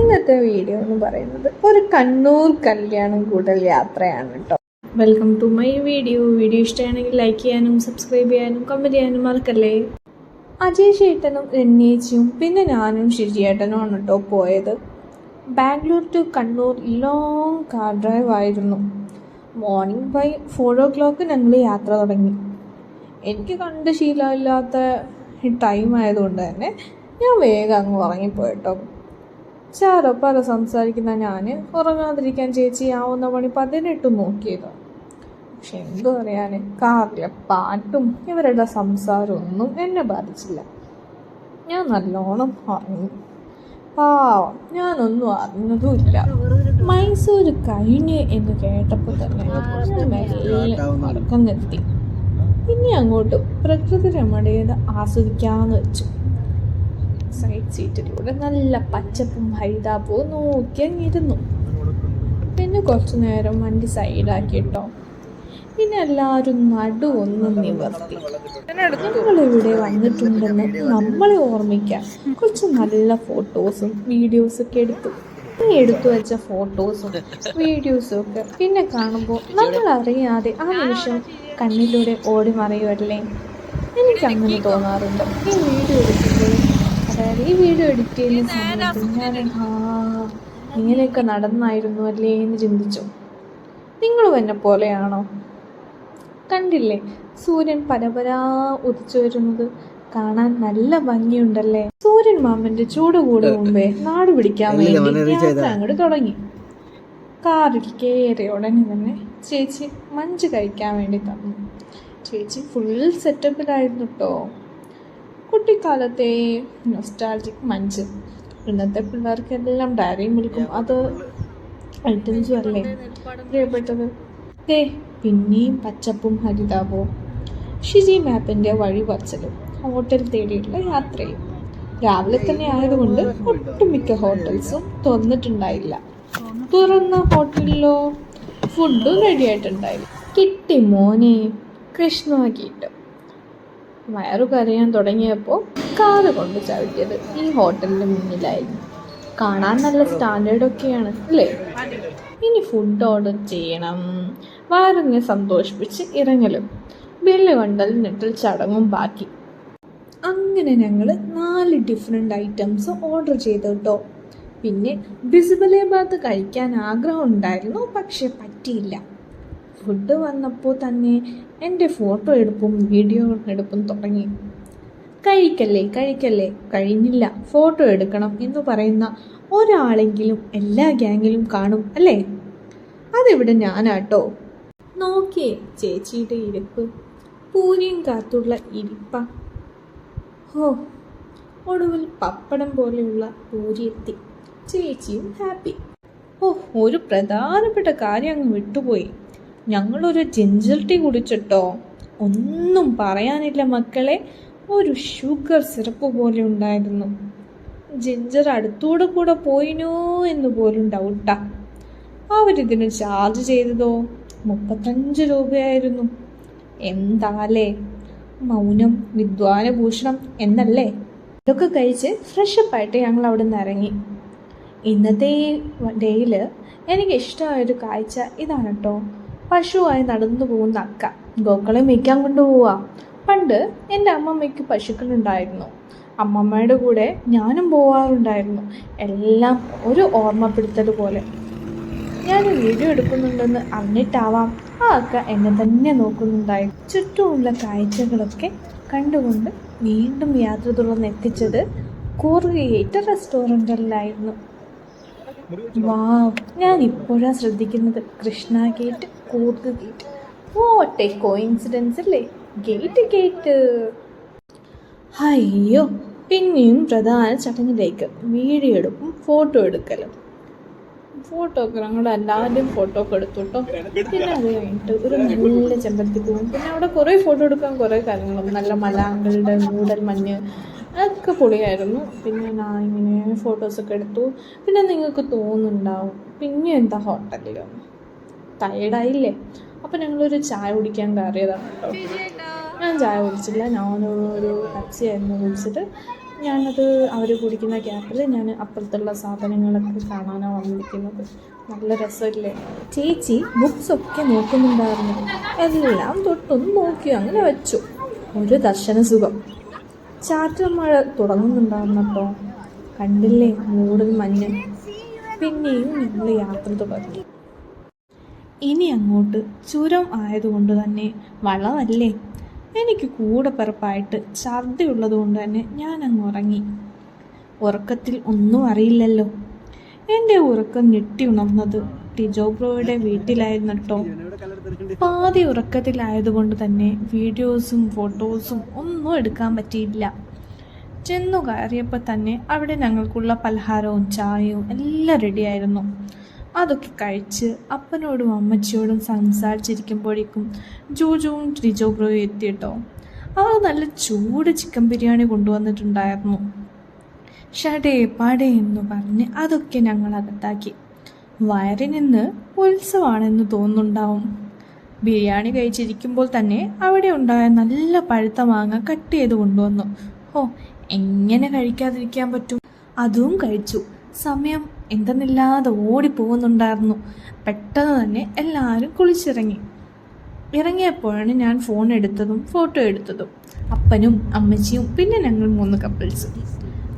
ഇന്നത്തെ വീഡിയോ എന്ന് പറയുന്നത് ഒരു കണ്ണൂർ കല്യാണം കൂടൽ യാത്രയാണ് കേട്ടോ. Welcome to my video video ഇഷ്ടമാണെങ്കിൽ ലൈക്ക് ചെയ്യാനും സബ്സ്ക്രൈബ് ചെയ്യാനും കമന്റ് ചെയ്യാനും മറക്കല്ലേ? അജയ് ചേട്ടനും രണ്യേച്ചിയും പിന്നെ ഞാനും ശിജിയേട്ടനുമാണ് കേട്ടോ പോയത്. Bangalore to Kannur long car drive ആയിരുന്നു. Morning by four o'clock ഞങ്ങൾ യാത്ര തുടങ്ങി. എനിക്ക് കണ്ട് ശീലമില്ലാത്ത ടൈം ആയതുകൊണ്ട് തന്നെ ഞാൻ വേഗം അങ്ങ് ഉറങ്ങിപ്പോയിട്ടോ ചാരപ്പറ സംസാരിക്കുന്ന ഞാൻ ഉറങ്ങാതിരിക്കാൻ ചേച്ചി ആവുന്ന പണി പതിനെട്ടും നോക്കിയത്. പക്ഷെ എന്തു പറയാൻ കാറിലെ പാട്ടും ഇവരുടെ സംസാരമൊന്നും എന്നെ ബാധിച്ചില്ല. ഞാൻ നല്ലോണം ഉറങ്ങി. പാവം ഞാനൊന്നും അറിഞ്ഞതുമില്ല. മൈസൂർ കഴിഞ്ഞ് എന്ന് കേട്ടപ്പോൾ തന്നെ മടക്കം നിർത്തി. ഇനി അങ്ങോട്ട് പ്രകൃതി രമണീയത ആസ്വദിക്കാമെന്ന് വെച്ചു. സൈഡ് സീറ്റിലൂടെ നല്ല പച്ചപ്പും ഹരിതാപവും നോക്കി അങ്ങിരുന്നു പിന്നെ കുറച്ചു നേരം വണ്ടി സൈഡാക്കിട്ടോ പിന്നെ എല്ലാവരും നടു ഒന്ന് നിവർത്തി. നമ്മളിവിടെ വന്നിട്ടുണ്ടെന്ന് നമ്മളെ ഓർമ്മിക്കാൻ കുറച്ച് നല്ല ഫോട്ടോസും വീഡിയോസും ഒക്കെ എടുത്തു. ഈ എടുത്തു വെച്ച ഫോട്ടോസും വീഡിയോസും ഒക്കെ പിന്നെ കാണുമ്പോൾ നമ്മൾ അറിയാതെ ആ നിമിഷം കണ്ണിലൂടെ ഓടി മറിയുമല്ലേ എനിക്ക് അങ്ങനെ തോന്നാറുണ്ട്. ഈ വീഡിയോ എടുക്കുമ്പോൾ അതായത് ഈ വീഡിയോ എഡിറ്റ് ചെയ്യുന്ന സമയത്ത് ഞാൻ ഇങ്ങനെയൊക്കെ നടന്നായിരുന്നു അല്ലേ എന്ന് ചിന്തിച്ചു. നിങ്ങളും എന്നെ പോലെയാണോ? കണ്ടില്ലേ സൂര്യൻ പരപരാ ഉദിച്ചു വരുന്നത്. കാണാൻ നല്ല ഭംഗിയുണ്ടല്ലേ? സൂര്യൻ മാമന്റെ ചൂട് കൂടും മുമ്പേ നാട് പിടിക്കാൻ വേണ്ടി യാത്ര അങ്ങോട്ട് തുടങ്ങി. കാറിൽ കയറിയ ഉടനെ തന്നെ ചേച്ചി മഞ്ച് കഴിക്കാൻ വേണ്ടി തന്നു. ചേച്ചി ഫുൾ സെറ്റപ്പിലായിരുന്നു കേട്ടോ കുട്ടിക്കാലത്തെ നൊസ്റ്റാൾജിക് മഞ്ച്. ഇന്നത്തെ പിള്ളേർക്കെല്ലാം ഡയറി മിൽക്കും അത് ഐറ്റംസും അല്ലേ? പ്രിയപ്പെട്ടത്. ഏ പിന്നെയും പച്ചപ്പും ഹരിതാപവും ഷിജി മാപ്പിന്റെ വഴി പറച്ചലും ഹോട്ടൽ തേടിയിട്ടുള്ള യാത്രയും. രാവിലെ തന്നെ ആയതുകൊണ്ട് ഒട്ടുമിക്ക ഹോട്ടൽസും തുറന്നിട്ടുണ്ടായില്ല. തുറന്ന ഹോട്ടലിലോ ഫുഡും റെഡി ആയിട്ടുണ്ടായില്ല. കിട്ടി മോനെ കൃഷ്ണ കിട്ടും. വയറു കരയാൻ തുടങ്ങിയപ്പോൾ കാറ് കൊണ്ട് ചവിട്ടിയത് ഈ ഹോട്ടലിന് മുന്നിലായിരുന്നു. കാണാൻ നല്ല സ്റ്റാൻഡേർഡ് ഒക്കെയാണ് അല്ലേ? ഇനി ഫുഡ് ഓർഡർ ചെയ്യണം. വയറിനെ സന്തോഷിപ്പിച്ച് ഇറങ്ങലും. ബില്ല് കണ്ടൽ നെട്ടിൽ ചടങ്ങും ബാക്കി. അങ്ങനെ ഞങ്ങൾ നാല് ഡിഫറെന്റ് ഐറ്റംസ് ഓർഡർ ചെയ്തു കേട്ടോ പിന്നെ ബിസിബലേബാത്ത് കഴിക്കാൻ ആഗ്രഹം ഉണ്ടായിരുന്നു പക്ഷെ പറ്റിയില്ല. ഫുഡ് വന്നപ്പോൾ തന്നെ എന്റെ ഫോട്ടോ എടുപ്പും വീഡിയോ എടുപ്പും തുടങ്ങി. കഴിക്കല്ലേ കഴിക്കല്ലേ കഴിഞ്ഞില്ല ഫോട്ടോ എടുക്കണം എന്ന് പറയുന്ന ഒരാളെങ്കിലും എല്ലാ ഗ്യാങ്ങിലും കാണും അല്ലേ? അതിവിടെ ഞാനാട്ടോ? നോക്കിയേ ചേച്ചിയുടെ ഇരിപ്പ്. പൂരിയും കാത്തുള്ള ഇരിപ്പ. ഹോ ഒടുവിൽ പപ്പടം പോലെയുള്ള പൂരി എത്തി. ചേച്ചിയും ഹാപ്പി. ഓ ഒരു പ്രധാനപ്പെട്ട കാര്യം അങ്ങ് വിട്ടുപോയി. ഞങ്ങളൊരു ജിഞ്ചർ ടീ കുടിച്ചിട്ടോ? ഒന്നും പറയാനില്ല മക്കളെ. ഒരു ഷുഗർ സിറപ്പ് പോലെ ഉണ്ടായിരുന്നു. ജിഞ്ചർ അടുത്തൂടെ കൂടെ പോയിനോ എന്ന് പോലും ഡൗട്ടാ അവരിതിന് ചാർജ് ചെയ്തതോ? മുപ്പത്തഞ്ച് രൂപയായിരുന്നു. എന്താലേ? മൗനം വിദ്വാനഭൂഷണം എന്നല്ലേ? ഇതൊക്കെ കഴിച്ച് ഫ്രഷപ്പായിട്ട് ഞങ്ങൾ അവിടെ നിന്ന് ഇറങ്ങി. ഇന്നത്തെ ഈ ഡേയിൽ എനിക്ക് ഇഷ്ടമായൊരു കാഴ്ച ഇതാണ് കേട്ടോ പശുവായി നടന്നു പോകുന്ന അക്ക ഗോക്കളെ മേയ്ക്കാൻ കൊണ്ടുപോവുക. പണ്ട് എന്റെ അമ്മമ്മയ്ക്ക് പശുക്കളുണ്ടായിരുന്നു. അമ്മമ്മയുടെ കൂടെ ഞാനും പോവാറുണ്ടായിരുന്നു. എല്ലാം ഒരു ഓർമ്മപ്പെടുത്തൽ പോലെ. ഞാൻ വീഡിയോ എടുക്കുന്നുണ്ടെന്ന് അറിഞ്ഞിട്ടാവാം ആ അക്ക എന്നെ തന്നെ നോക്കുന്നുണ്ടായി. ചുറ്റുമുള്ള കാഴ്ചകളൊക്കെ കണ്ടുകൊണ്ട് വീണ്ടും യാത്ര തുടർന്ന് എത്തിച്ചത് കൂറുകയേറ്റ റെസ്റ്റോറന്റിലായിരുന്നു വാവ് ഞാൻ ഇപ്പോഴാണ് ശ്രദ്ധിക്കുന്നത്. Krishna gate Coorg gate what a coincidence അല്ലേ? ഗേറ്റ് ഗേറ്റ് അയ്യോ പിന്നെയും പ്രധാന ചടങ്ങിലേക്ക് എടുക്കും ഫോട്ടോ എടുക്കലും. ഫോട്ടോ ഒക്കെ എല്ലാവരുടെയും ഫോട്ടോ ഒക്കെ എടുത്തു കേട്ടോ പിന്നെ അത് കഴിഞ്ഞിട്ട് ഒരു നല്ല ചെമ്പരത്തി പൂവും. പിന്നെ അവിടെ കുറേ ഫോട്ടോ എടുക്കാൻ കുറേ കാര്യങ്ങളും. നല്ല മലാങ്കളുടെ മൂടൽ മഞ്ഞ് അതൊക്കെ പൊളിയായിരുന്നു. പിന്നെ ഞാൻ ഇങ്ങനെ ഫോട്ടോസൊക്കെ എടുത്തു. പിന്നെ നിങ്ങൾക്ക് തോന്നുന്നുണ്ടാവും പിന്നെ എന്താ ഹോട്ടലിൽ ടയേർഡായില്ലേ അപ്പം ഞങ്ങളൊരു ചായ കുടിക്കാൻ കയറിയതാണ് ഞാൻ ചായ കുടിച്ചില്ല. ഞാനൊരു പെപ്സി ആയിരുന്നു കുടിച്ചിട്ട്. ഞാനത് അവർ കുടിക്കുന്ന ക്യാപ്പിൽ ഞാൻ അപ്പുറത്തുള്ള സാധനങ്ങളൊക്കെ കാണാനാണ് വന്നിരിക്കുന്നത്. നല്ല രസമില്ലേ? ചേച്ചി ബുക്സൊക്കെ നോക്കുന്നുണ്ടായിരുന്നു. എല്ലാം തൊട്ടൊന്ന് നോക്കി അങ്ങനെ വെച്ചു. ഒരു ദർശന സുഖം. ചാറ്റൽ മഴ തുടങ്ങുന്നുണ്ടായിരുന്നട്ടോ കണ്ടില്ലേ? മൂടൽ മഞ്ഞ്. പിന്നെയും ഞങ്ങൾ യാത്ര തുടങ്ങി ഇനി അങ്ങോട്ട് ചുരം ആയതുകൊണ്ട് തന്നെ വളമല്ലേ? എനിക്ക് കൂടെ പിറപ്പായിട്ട് ഛർദി ഉള്ളതുകൊണ്ട് തന്നെ ഞാൻ അങ്ങ് ഉറങ്ങി. ഉറക്കത്തിൽ ഒന്നും അറിയില്ലല്ലോ. എന്റെ ഉറക്കം ഞെട്ടി ഉണർന്നത് ടിജോ ബ്രോയുടെ വീട്ടിലായിരുന്നു കേട്ടോ. പാതി ഉറക്കത്തിലായതുകൊണ്ട് തന്നെ വീഡിയോസും ഫോട്ടോസും ഒന്നും എടുക്കാൻ പറ്റിയില്ല. ചെന്നു കയറിയപ്പോൾ തന്നെ അവിടെ ഞങ്ങൾക്കുള്ള പലഹാരവും ചായയും എല്ലാം റെഡിയായിരുന്നു അതൊക്കെ കഴിച്ച് അപ്പനോടും അമ്മച്ചിയോടും സംസാരിച്ചിരിക്കുമ്പോഴേക്കും ജോജോവും ട്രിജോബ്രോയും എത്തിയിട്ടോ. അവർ നല്ല ചൂട് ചിക്കൻ ബിരിയാണി കൊണ്ടുവന്നിട്ടുണ്ടായിരുന്നു. ഷടേ പടേ എന്ന് പറഞ്ഞ് അതൊക്കെ ഞങ്ങൾ അകത്താക്കി. വയറിനിന്ന് ഉത്സവമാണെന്ന് തോന്നുന്നുണ്ടാവും. ബിരിയാണി കഴിച്ചിരിക്കുമ്പോൾ തന്നെ അവിടെ ഉണ്ടായ നല്ല പഴുത്ത മാങ്ങ കട്ട് ചെയ്ത് കൊണ്ടുവന്നു. ഓ എങ്ങനെ കഴിക്കാതിരിക്കാൻ പറ്റും? അതും കഴിച്ചു. സമയം എന്തെന്നില്ലാതെ ഓടിപ്പോകുന്നുണ്ടായിരുന്നു. പെട്ടെന്ന് തന്നെ എല്ലാവരും കുളിച്ചിറങ്ങി. ഇറങ്ങിയപ്പോഴാണ് ഞാൻ ഫോൺ എടുത്തതും ഫോട്ടോ എടുത്തതും. അപ്പനും അമ്മച്ചിയും പിന്നെ ഞങ്ങൾ മൂന്ന് കപ്പിൾസ്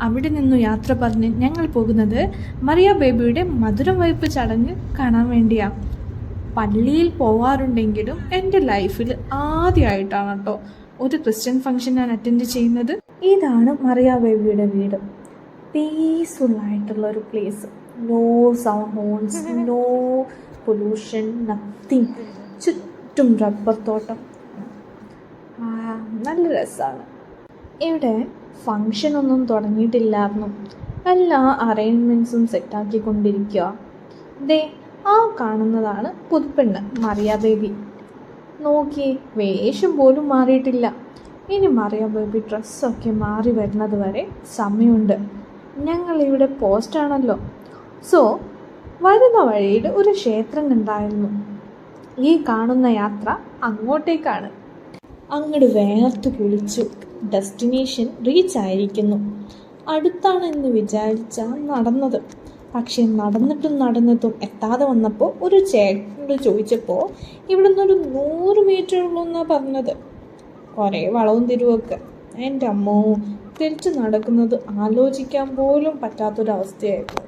അവിടെ നിന്നു യാത്ര പറഞ്ഞ് ഞങ്ങൾ പോകുന്നത് മറിയ ബേബിയുടെ മധുരം വയ്പ്പ് ചടങ്ങ് കാണാൻ വേണ്ടിയാ. പള്ളിയിൽ പോവാറുണ്ടെങ്കിലും എന്റെ ലൈഫിൽ ആദ്യമായിട്ടാണ് കേട്ടോ ഒരു ക്രിസ്ത്യൻ ഫംഗ്ഷൻ ഞാൻ അറ്റൻഡ് ചെയ്യുന്നത്. ഇതാണ് മറിയ ബേബിയുടെ വീട്. പീസ്ഫുൾ ആയിട്ടുള്ള ഒരു place no sound horns no pollution nothing ചുറ്റും റബ്ബർ തോട്ടം. നല്ല രസമാണ് ഇവിടെ ഫങ്ഷൻ ഒന്നും തുടങ്ങിയിട്ടില്ലായിരുന്നു. എല്ലാ അറേഞ്ച്മെന്റ്സും സെറ്റാക്കിക്കൊണ്ടിരിക്കുക ദേ ആ കാണുന്നതാണ് പുതുപ്പെണ്ണ് മറിയ നോക്കി വേഷം പോലും മാറിയിട്ടില്ല. ഇനി മറിയ ബേബി ഡ്രസ്സൊക്കെ മാറി വരുന്നത് വരെ സമയമുണ്ട്. ഞങ്ങളിവിടെ പോസ്റ്റാണല്ലോ സോ വരുന്ന വഴിയിൽ ഒരു ക്ഷേത്രം ഉണ്ടായിരുന്നു. ഈ കാണുന്ന യാത്ര അങ്ങോട്ടേക്കാണ്. അങ്ങോട്ട് വേർത്ത് കുളിച്ചു. ഡെസ്റ്റിനേഷൻ റീച്ച് ആയിരിക്കുന്നു. അടുത്താണെന്ന് വിചാരിച്ച നടന്നത്. പക്ഷേ നടന്നിട്ടും നടന്നിട്ടും എത്താതെ വന്നപ്പോൾ ഒരു ചേട്ടനോട് ചോദിച്ചപ്പോൾ ഇവിടെ നിന്നൊരു നൂറ് മീറ്റർ ഉള്ളൂ എന്നാണ് പറഞ്ഞത്. കുറേ വളവും തിരുവൊക്കെ. എന്റെ അമ്മോ തിരിച്ചു നടക്കുന്നത് ആലോചിക്കാൻ പോലും പറ്റാത്തൊരവസ്ഥയായിരുന്നു.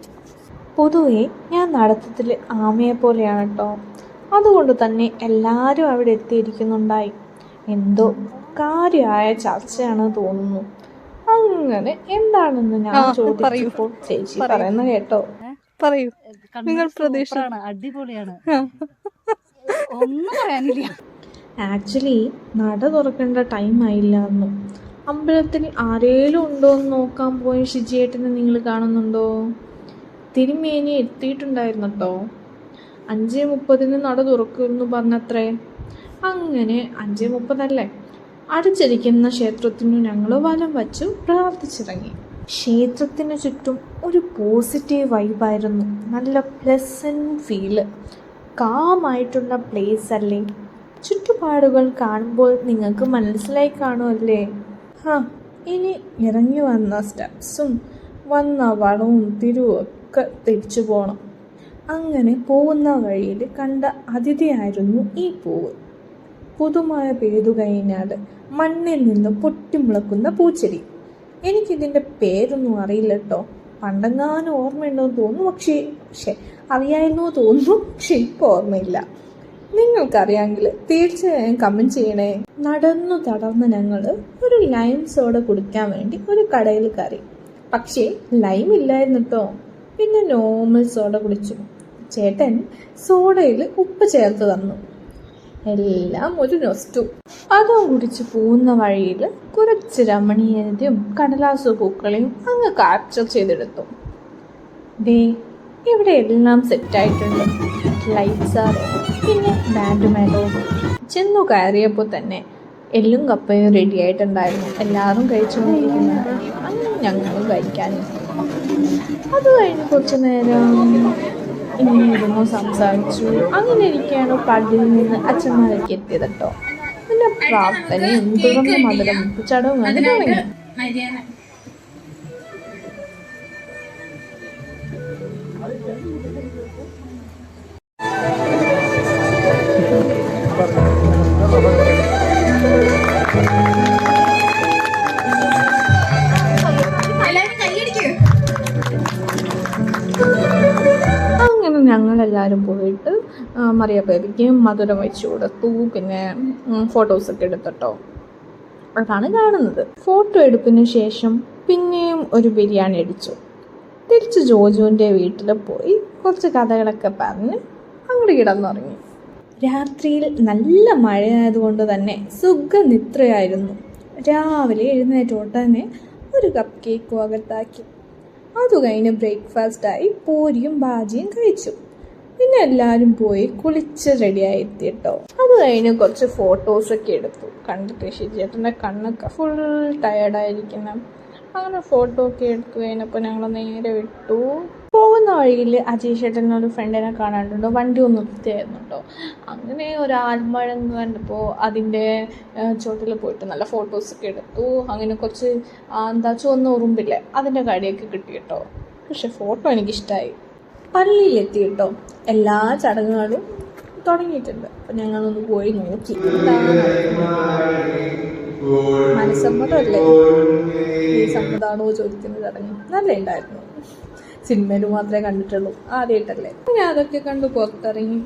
പൊതുവെ ഞാൻ നടത്തത്തിൽ ആമയെ പോലെയാണ് കേട്ടോ അതുകൊണ്ട് തന്നെ എല്ലാവരും അവിടെ എത്തിയിരിക്കുന്നുണ്ടായി. എന്തോ കാര്യമായ ചർച്ചയാണ് തോന്നുന്നു. അങ്ങനെ എന്താണെന്ന് ഞാൻ ചോദിച്ചപ്പോൾ ചേച്ചി പറയൂ. പറയുന്ന കേട്ടോ. പറയൂ. നിങ്ങൾ അടിപൊളിയാണ്. ഒന്നും പറയാനില്ല. ആക്ച്വലി നട തുറക്കേണ്ട ടൈം ആയില്ലായിരുന്നു അമ്പലത്തിൽ ആരേലും ഉണ്ടോ എന്ന് നോക്കാൻ പോയ ഷിജിയേട്ടനെ നിങ്ങൾ കാണുന്നുണ്ടോ? തിരുമേനി എത്തിയിട്ടുണ്ടായിരുന്നു കേട്ടോ അഞ്ച് മുപ്പതിന് നട തുറക്കുമെന്ന് പറഞ്ഞത്രേ. അങ്ങനെ അഞ്ച് മുപ്പതല്ലേ? അടച്ചിരിക്കുന്ന ക്ഷേത്രത്തിനു ഞങ്ങൾ വലം വച്ചു പ്രാർത്ഥിച്ചിറങ്ങി. ക്ഷേത്രത്തിന് ചുറ്റും ഒരു പോസിറ്റീവ് വൈബായിരുന്നു. നല്ല പ്ലസന്റ് ഫീൽ കാമായിട്ടുള്ള പ്ലേസ് അല്ലേ? ചുറ്റുപാടുകൾ കാണുമ്പോൾ നിങ്ങൾക്ക് മനസ്സിലായി കാണുമല്ലേ ഹാ ഇനി ഇറങ്ങി വന്ന സ്റ്റെപ്സും വന്ന വളവും തിരുവും ഒക്കെ തിരിച്ചു പോകണം അങ്ങനെ പോകുന്ന വഴിയിൽ കണ്ട അതിഥിയായിരുന്നു ഈ പൂവ്. പുതുമഴ പെയ്തു കഴിഞ്ഞാൽ മണ്ണിൽ നിന്ന് പൊട്ടിമുളക്കുന്ന പൂച്ചെടി. എനിക്കിതിന്റെ പേരൊന്നും അറിയില്ല കേട്ടോ. പണ്ടെങ്ങാനും ഓർമ്മയുണ്ടോ എന്ന് തോന്നുന്നു. പക്ഷേ പക്ഷേ അറിയായിരുന്നു തോന്നുന്നു. പക്ഷെ ഇപ്പോൾ ഓർമ്മയില്ല. നിങ്ങൾക്കറിയാമെങ്കിൽ തീർച്ചയായും കമന്റ് ചെയ്യണേ. നടന്നു തടർന്ന് ഞങ്ങൾ ഒരു ലൈം സോഡ കുടിക്കാൻ വേണ്ടി ഒരു കടയിൽ കയറി. പക്ഷേ ലൈം ഇല്ലായിരുന്നു കേട്ടോ. പിന്നെ നോർമൽ സോഡ കുടിച്ചു. ചേട്ടൻ സോഡയിൽ ഉപ്പ് ചേർത്ത് തന്നു. എല്ലാം ഒരു നൊസ്റ്റു. അതും കുടിച്ച് പോകുന്ന വഴിയിൽ കുറച്ച് രമണീയതയും കടലാസു പൂക്കളെയും അങ്ങ് കാപ്ചർ ചെയ്തെടുത്തു. ദേ ഇവിടെ എല്ലാം സെറ്റായിട്ടുണ്ട് ലൈറ്റ്സ് ആർ പിന്നെ ബാൻഡ് മേളവും ചെന്നു കയറിയപ്പോൾ തന്നെ എല്ലും കപ്പയും റെഡി ആയിട്ടുണ്ടായിരുന്നു. എല്ലാവരും കഴിച്ചുകൊണ്ടിരിക്കുന്നത് അങ്ങനെ ഞങ്ങളും കഴിക്കാനും അത് കഴിഞ്ഞ് കുറച്ച് നേരം ഇങ്ങനെ ഇരുന്നു സംസാരിച്ചു. അങ്ങനെ ഇരിക്കുകയാണ് പള്ളിയിൽ നിന്ന് അച്ഛന്മാരൊക്കെ എത്തിയത് കേട്ടോ. പിന്നെ പ്രാർത്ഥനയും തുടർന്ന് മധുരം ചടവും അങ്ങനെ ഞങ്ങളെല്ലാവരും പോയിട്ട് മറിയ ബേബിക്ക് മധുരം വെച്ച് കൊടുത്തു. പിന്നെ ഫോട്ടോസൊക്കെ എടുത്തിട്ടോ. അതാണ് കാണുന്നത്. ഫോട്ടോ എടുപ്പിന് ശേഷം പിന്നെയും ഒരു ബിരിയാണി അടിച്ചു. തിരിച്ച് ജോജുവിന്റെ വീട്ടിൽ പോയി കുറച്ച് കഥകളൊക്കെ പറഞ്ഞ് അങ്ങോട്ട് കിടന്നുറങ്ങി. രാത്രിയിൽ നല്ല മഴയായതുകൊണ്ട് തന്നെ സുഖനിദ്രയായിരുന്നു. രാവിലെ എഴുന്നേറ്റ ഉടനെ ഒരു കപ്പ് കേക്കും അകത്താക്കി. അത് കഴിഞ്ഞ് ബ്രേക്ക്ഫാസ്റ്റായി പൂരിയും ബാജിയും കഴിച്ചു. പിന്നെ എല്ലാവരും പോയി കുളിച്ച് റെഡിയായി എത്തിയിട്ടോ അത് കഴിഞ്ഞ് കുറച്ച് ഫോട്ടോസൊക്കെ എടുത്തു. കണ്ടിട്ട് ശരിയേട്ടന്റെ കണ്ണൊക്കെ ഫുൾ ടയർഡായിരിക്കുന്ന അങ്ങനെ ഫോട്ടോ ഒക്കെ എടുത്തു കഴിഞ്ഞപ്പോൾ ഞങ്ങൾ നേരെ വിട്ടു. പോകുന്ന വഴിയിൽ അജയ് ചേട്ടൻ ഒരു ഫ്രണ്ടിനെ കാണാനുണ്ടോ. വണ്ടി ഒന്ന് നിർത്തിയായിരുന്നു കേട്ടോ അങ്ങനെ ഒരു ആൽമഴ എന്ന് കണ്ടപ്പോൾ അതിന്റെ ചോട്ടിൽ പോയിട്ട് നല്ല ഫോട്ടോസ് ഒക്കെ എടുത്തു. അങ്ങനെ കുറച്ച് എന്താ ചുവന്ന ഉറുമ്പില്ലേ അതിന്റെ കടിയൊക്കെ കിട്ടി കേട്ടോ പക്ഷെ ഫോട്ടോ എനിക്കിഷ്ടമായി പള്ളിയിലെത്തി കേട്ടോ. എല്ലാ ചടങ്ങുകളും തുടങ്ങിയിട്ടുണ്ട്. അപ്പം ഞങ്ങളൊന്ന് പോയി നോക്കി. മനസ്സമ്മതല്ലേ ഈ സമ്മതാണോ ചോദിക്കുന്ന ചടങ്ങ്? നല്ല ഉണ്ടായിരുന്നു. സിനിമയിൽ മാത്രമേ കണ്ടിട്ടുള്ളൂ. ആദ്യമായിട്ടല്ലേ? ഞാൻ അതൊക്കെ കണ്ട് പുറത്തിറങ്ങി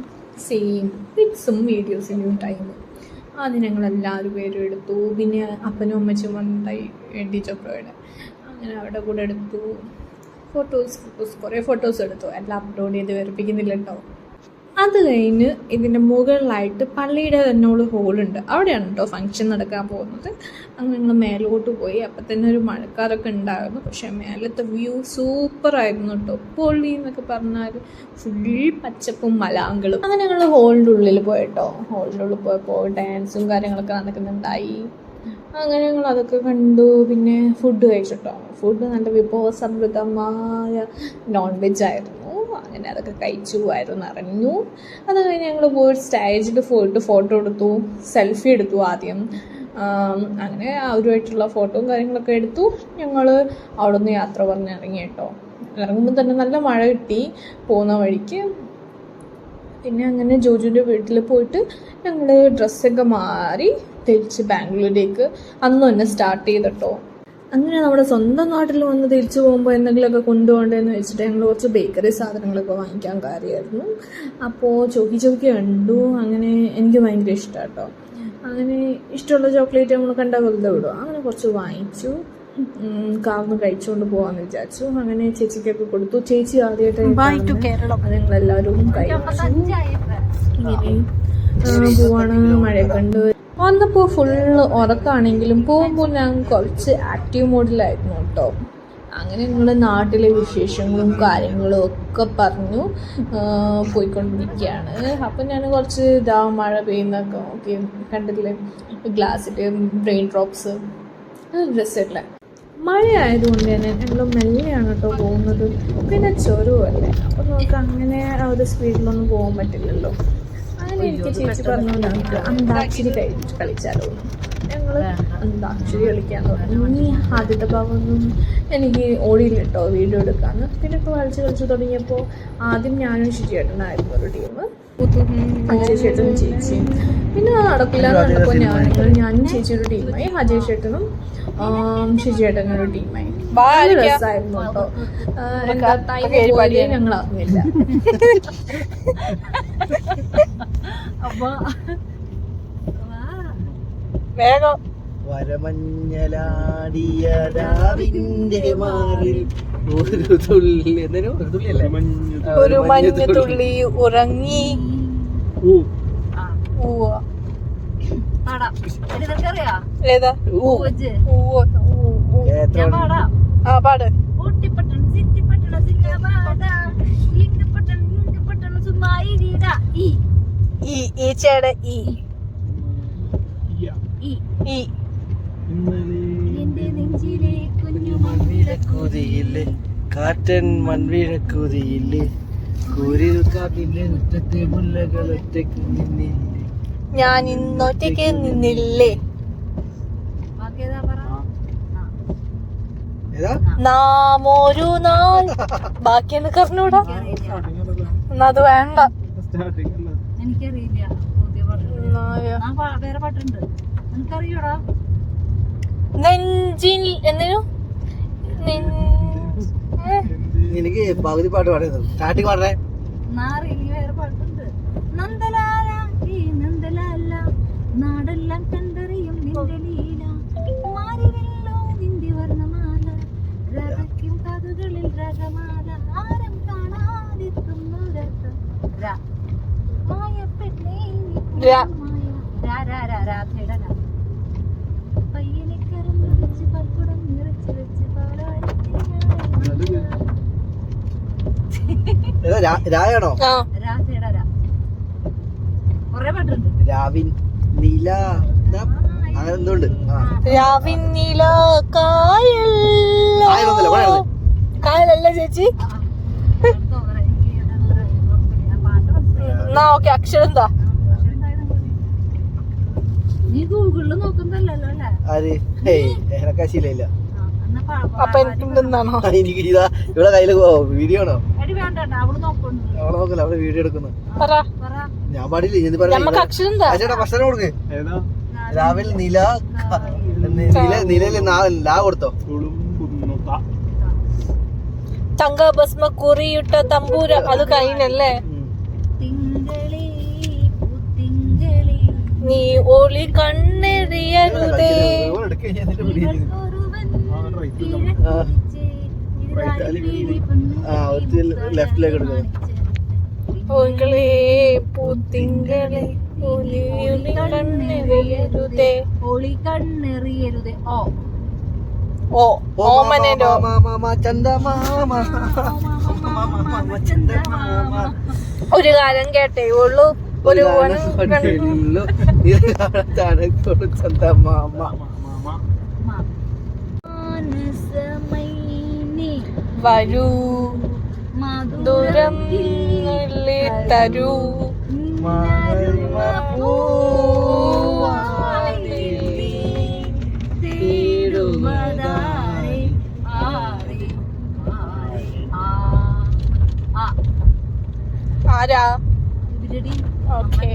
സെയിം പിക്സും വീഡിയോസിന്റെയും ടൈം ആദ്യം ഞങ്ങൾ എല്ലാവരും പേരും എടുത്തു. പിന്നെ അപ്പനും അമ്മച്ചും വന്നിട്ടായി ടീച്ചർ ചോപ്രയുടെ അങ്ങനെ അവിടെ കൂടെ എടുത്തു. ഫോട്ടോസ് ഫോട്ടോസ് കുറേ ഫോട്ടോസ് എടുത്തു. എല്ലാം അപ്ലോഡ് ചെയ്ത് വരപ്പിക്കുന്നില്ലോ അത് കഴിഞ്ഞ് ഇതിന്റെ മുകളിലായിട്ട് പള്ളിയുടെ തന്നെ ഒരു ഹോളുണ്ട് അവിടെയാണ് കേട്ടോ ഫങ്ഷൻ നടക്കാൻ പോകുന്നത്. അങ്ങനെ ഞങ്ങൾ മേലോട്ട് പോയി. അപ്പം തന്നെ ഒരു മഴക്കാരൊക്കെ ഉണ്ടായിരുന്നു. പക്ഷേ മേലത്തെ വ്യൂ സൂപ്പറായിരുന്നു കേട്ടോ പൊള്ളി എന്നൊക്കെ പറഞ്ഞാൽ ഫുൾ പച്ചപ്പും മലാങ്കളും. അങ്ങനെ ഞങ്ങൾ ഹോളിന്റെ ഉള്ളിൽ പോയിട്ടോ ഹോളിന്റെ ഉള്ളിൽ പോയപ്പോൾ ഡാൻസും കാര്യങ്ങളൊക്കെ നടക്കുന്നുണ്ടായി. അങ്ങനെ ഞങ്ങൾ അതൊക്കെ കണ്ടു. പിന്നെ ഫുഡ് കഴിച്ചിട്ടോ? ഫുഡ് നല്ല വിഭവസമൃദ്ധമായ നോൺ വെജ് ആയിരുന്നു. അങ്ങനെ അതൊക്കെ കഴിച്ചു വയറ് അറിഞ്ഞു അത് കഴിഞ്ഞ് ഞങ്ങൾ പോയി സ്റ്റേജിൽ പോയിട്ട് ഫോട്ടോ എടുത്തു. സെൽഫി എടുത്തു ആദ്യം. അങ്ങനെ അവരുമായിട്ടുള്ള ഫോട്ടോയും കാര്യങ്ങളൊക്കെ എടുത്തു. ഞങ്ങൾ അവിടെ നിന്ന് യാത്ര പറഞ്ഞ് ഇറങ്ങി കേട്ടോ ഇറങ്ങുമ്പോൾ തന്നെ നല്ല മഴ കിട്ടി പോകുന്ന വഴിക്ക്. പിന്നെ അങ്ങനെ ജോജുവിന്റെ വീട്ടിൽ പോയിട്ട് ഞങ്ങൾ ഡ്രസ്സൊക്കെ മാറി തിരിച്ച് ബാംഗ്ലൂരിലേക്ക് അന്ന് തന്നെ സ്റ്റാർട്ട് ചെയ്തിട്ടോ. അങ്ങനെ നമ്മുടെ സ്വന്തം നാട്ടിൽ വന്ന് തിരിച്ചു പോകുമ്പോൾ എന്തെങ്കിലുമൊക്കെ കൊണ്ടുപോകേണ്ടതെന്ന് വെച്ചിട്ട് ഞങ്ങൾ കുറച്ച് ബേക്കറി സാധനങ്ങളൊക്കെ വാങ്ങിക്കാൻ കാര്യമായിരുന്നു അപ്പോൾ ചോക്കി ചോക്കി കണ്ടു. അങ്ങനെ എനിക്ക് ഭയങ്കര ഇഷ്ടമാണ് കേട്ടോ അങ്ങനെ ഇഷ്ടമുള്ള ചോക്ലേറ്റ് നമ്മൾ കണ്ടാൽ വെറുതെ വിടും അങ്ങനെ കുറച്ച് വാങ്ങിച്ചു. കാർന്ന് കഴിച്ചുകൊണ്ട് പോകാമെന്ന് വിചാരിച്ചു. അങ്ങനെ ചേച്ചിക്കൊക്കെ കൊടുത്തു. ചേച്ചി ആദ്യമായിട്ട് ഞങ്ങളെല്ലാവരും കഴിച്ചു. ഇങ്ങനെ പോവാണ്. മഴ ഉണ്ട്. വന്നപ്പോൾ ഫുള്ള് ഉറക്കാണെങ്കിലും പോകുമ്പോൾ ഞാൻ കുറച്ച് ആക്റ്റീവ് മോഡിലായിരുന്നു കേട്ടോ. അങ്ങനെ ഞങ്ങൾ നാട്ടിലെ വിശേഷങ്ങളും കാര്യങ്ങളും ഒക്കെ പറഞ്ഞു പോയിക്കൊണ്ടിരിക്കുകയാണ്. അപ്പം ഞാൻ കുറച്ച് ഇതാ മഴ പെയ്യുന്നൊക്കെ ഓക്കെ കണ്ടില്ലേ ഗ്ലാസ്സിൽ ബ്രെയിൻ ഡ്രോപ്സ് ഡ്രസ്സിട്ടില്ല മഴ ആയതുകൊണ്ട് തന്നെ ഞങ്ങൾ മെല്ലെയാണ് കേട്ടോ പോകുന്നത്. പിന്നെ ചൊരുവല്ലേ? അപ്പം നമുക്ക് അങ്ങനെ ആ ഒരു സ്പീഡിലൊന്നും പോകാൻ പറ്റില്ലല്ലോ. അങ്ങനെ എനിക്ക് ചേച്ചി പറഞ്ഞു ഞങ്ങൾക്ക് അന്താക്ഷരി കഴിഞ്ഞിട്ട് കളിച്ചാലോ. ഞങ്ങൾ അന്താക്ഷരി കളിക്കാൻ തുടങ്ങി ആദ്യത്തെ ഭാഗമൊന്നും എനിക്ക് ഓടിയില്ല കേട്ടോ വീഡിയോ എടുക്കാൻ പിന്നെ ഇപ്പോൾ കളിച്ച് കളിച്ച് തുടങ്ങിയപ്പോൾ ആദ്യം ഞാനും ശിചേട്ടനായിരുന്നു ഒരു ടീം അജയ് ചേട്ടനും ചേച്ചിയും പിന്നെ അത് നടക്കില്ല നടക്കുമ്പോൾ ഞാനും ഞാൻ ഞാനും ഒരു ടീമായി അജയ് ചേട്ടനും ശിചേട്ടനും ഒരു ടീമായി നല്ല രസമായിരുന്നു കേട്ടോ. എന്താ ടൈം പോയതേ ഞങ്ങൾ അറിഞ്ഞില്ല. അപ്പൊ വേഗം. വരമഞ്ഞലാടിയ രാവിന്റെ മാറിൽ ഒരു തുള്ളി. ഒരു മഞ്ഞ തുള്ളി. ഉറങ്ങി. ആ പാട്. ഊട്ടിപ്പട്ടണം സിറ്റിപ്പട്ടണം സുമ്മാ ഈ ഈച്ചയുടെ ഈ. ഈ ഈ എന്റെ നെഞ്ചിലെ കുഞ്ഞു മണ്ണിട കുതിയില്ലേ കാറ്റൻ മൺവീഴക്കുതിയില്ലേ കൂരിൽ കാട്ടിന്റെ മുറ്റത്തെ മുല്ലകൾ ഒറ്റയ്ക്ക് നിന്നില്ലേ? ഞാൻ ഇന്നൊറ്റയ്ക്ക് നിന്നില്ലേ? ബാക്കിയതാ പറ. ഏതാ? നാം ഒരു നാൾ. ബാക്കി എനിക്ക് അറിഞ്ഞൂടാ എന്നാ അത് വേണ്ട. എനിക്കറിയില്ല. വേറെ പാട്ടുണ്ട്. നിനക്കറിയോടാ? നെഞ്ചിൽ എന്തിനു? എനിക്ക് പകുതി പാട്ട് പാടുന്നത് സ്റ്റാർട്ടിങ് നാറി വേറെ പാട്ടുണ്ട്. നന്ദലാല ഈ നന്ദലാല നാടെല്ലാം കണ്ടറിയും നിന്റെ ലീല. മാറിവില്ലോ നിന്റെ വർണമാല രഹസ്യം കഥകളിൽ രകമാല ആരും കാണാതിരിക്കുന്നു രസം ര. മായപ്പെട്ടേ നീ ര. മായ. ര, ര, ര, രാധയുടെ ര. പയ്യനെ കറന്ന് വെച്ച് പൽക്കുടം നിറച്ച് വെച്ച് പാലാഴിച്ചിരിയായി ഏതാ രാ- രായാണോ? രാവിൻ നീല. അങ്ങനെ എന്തുണ്ട് ആ. നീല കായൽ. കായലല്ല ചേച്ചി. എന്നാ ഓക്കെ അക്ഷരം എന്താ. നീ ഗൂഗിളിൽ നോക്കുന്നല്ലോ അല്ലേ? അപ്പൊ എനിക്ക് ഇവിടെ കയ്യിൽ വീഡിയോ ആണോ? അവൾ നോക്കുന്നു. അവളെ നോക്കല്ല അവൾ വീഡിയോ എടുക്കുന്നു പറ. പറ. ഞാൻ പാടില്ല അക്ഷരം ഭക്ഷണം കൊടുക്ക്. രാവിലെ നില നില നിലയിൽ നാ- ലാ കൊടുത്തോ. തങ്ക ഭസ്മ കുറിയിട്ട തമ്പൂര അത് കഴിഞ്ഞല്ലേ? നീ ഒളി കണ്ണെറിയരുതേ. ആ. ലെഫ്റ്റിലേക്ക് എടുക്കുക. പൂത്തിങ്കളെ കണ്ണെറിയരുതേ ഒളി കണ്ണെറിയരുതേ ഓ ഓ ഓ ഓമനോ മാമ, മാമ, ചന്ദമാമ. മാമ, ചന്ദമാമ. ഒരു കാലം കേട്ടേ ഉള്ളൂ ഒരു ചന്ദമാമ. വരൂ. മധുരം തരൂ. ആരാ? ഓക്കെ.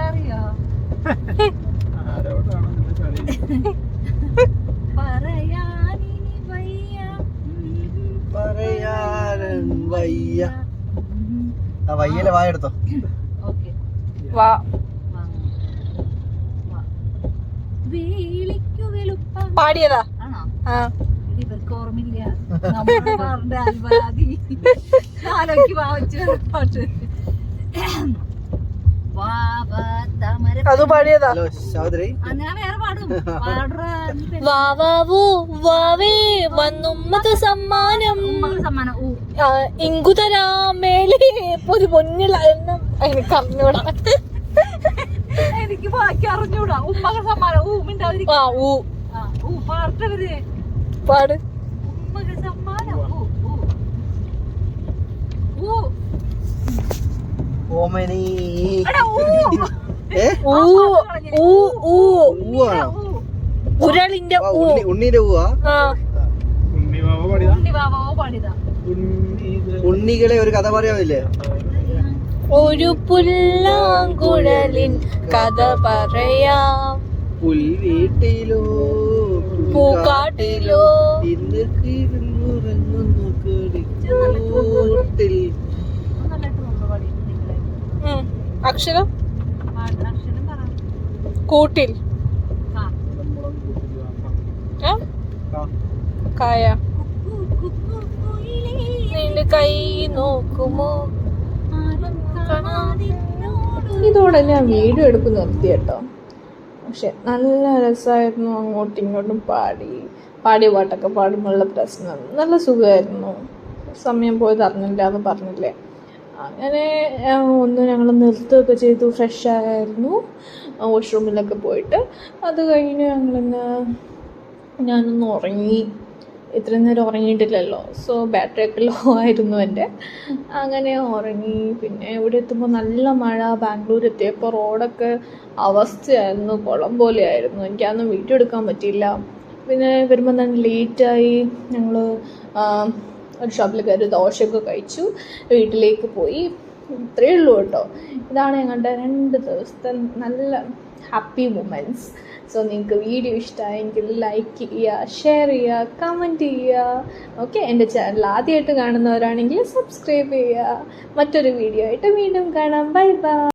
അറിയോ? പറയാനിനി വയ്യ പറയാൻ വയ്യ. ആ വയ്യലെ വായ എടുത്തോ. ഓക്കെ. വാ. പാടിയതാ. ഇവർക്ക് ഓർമ്മയില്ല. പാട്ട് തമര അത് പാടിയതാ വാവാവൂ വാവേ വന്നുമ്മത് സമ്മാനം. ഉമ്മക്ക് സമ്മാനം. ഊ. ആ, ഇങ്കുതരാമേലേ ഒരു പൊന്നില എന്നും എനിക്ക് അറിഞ്ഞൂടാ എനിക്ക് ബാക്കി അറിഞ്ഞൂടാ. ഉമ്മക്ക് സമ്മാനം. ഊ മിണ്ടാതിരിക്കും. ആ ഊ. ആ, ഊ പാട്ടവര് പാട്. ഉമ്മക്ക് സമ്മാനം. ഊ ഊ. ഊ. ഓമനി. ഉരളിന്റെ ഉണ്ണിന്റെ പാടിയതാ? ഉണ്ണികളെ ഒരു കഥ പറയാമില്ലേ ഒരു പുല്ലാങ്കുഴലിൻ കഥ പറയാം. പുൽവീട്ടിലോ പൂക്കാട്ടിലോ. ഇന്ന് കിടന്നുറങ്ങുന്ന അക്ഷരം? കൂട്ടിൽ? കായ. നിന്റെ കൈ നോക്കുമോ? ഇതോടെ ഞാൻ വീഡിയോ എടുപ്പ് നിർത്തി കേട്ടോ. പക്ഷെ നല്ല രസമായിരുന്നു അങ്ങോട്ടും ഇങ്ങോട്ടും പാടി. പാടിയ പാട്ടൊക്കെ പാടുമ്പോഴുള്ള പ്രശ്നം. നല്ല സുഖമായിരുന്നു. സമയം പോയത് അറിഞ്ഞില്ല എന്ന് പറഞ്ഞില്ലേ? അങ്ങനെ ഒന്ന് ഞങ്ങൾ നിർത്തുകയൊക്കെ ചെയ്തു. ഫ്രഷ് ആയിരുന്നു. വാഷ്റൂമിലൊക്കെ പോയിട്ട്. അത് കഴിഞ്ഞ് ഞങ്ങളിന്ന് ഞാനൊന്ന് ഉറങ്ങി. ഇത്രയും നേരം ഉറങ്ങിയിട്ടില്ലല്ലോ. സോ ബാറ്ററി ഒക്കെ ലോ ആയിരുന്നു എന്റെ. അങ്ങനെ ഉറങ്ങി. പിന്നെ ഇവിടെ എത്തുമ്പോൾ നല്ല മഴ. ബാംഗ്ലൂർ എത്തിയപ്പോൾ റോഡൊക്കെ അവസ്ഥയായിരുന്നു. കുളം പോലെയായിരുന്നു. എനിക്കതൊന്നും വീഡിയോ എടുക്കാൻ പറ്റിയില്ല. പിന്നെ വരുമ്പോൾ തന്നെ ലേറ്റായി ഞങ്ങൾ ഒരു ഷോപ്പിൽ കയറി ദോശയൊക്കെ കഴിച്ചു. വീട്ടിലേക്ക് പോയി. ഇത്രയേ ഉള്ളൂ കേട്ടോ. ഇതാണ് ഞങ്ങളുടെ രണ്ട് ദിവസത്തെ നല്ല ഹാപ്പി മൊമെന്റ്സ് സോ നിങ്ങൾക്ക് വീഡിയോ ഇഷ്ടമായെങ്കിൽ ലൈക്ക് ചെയ്യുക ഷെയർ ചെയ്യുക കമന്റ് ചെയ്യുക. ഓക്കെ എന്റെ ചാനൽ ആദ്യമായിട്ട് കാണുന്നവരാണെങ്കിൽ സബ്സ്ക്രൈബ് ചെയ്യുക. മറ്റൊരു വീഡിയോ ആയിട്ട് വീണ്ടും കാണാം. Bye bye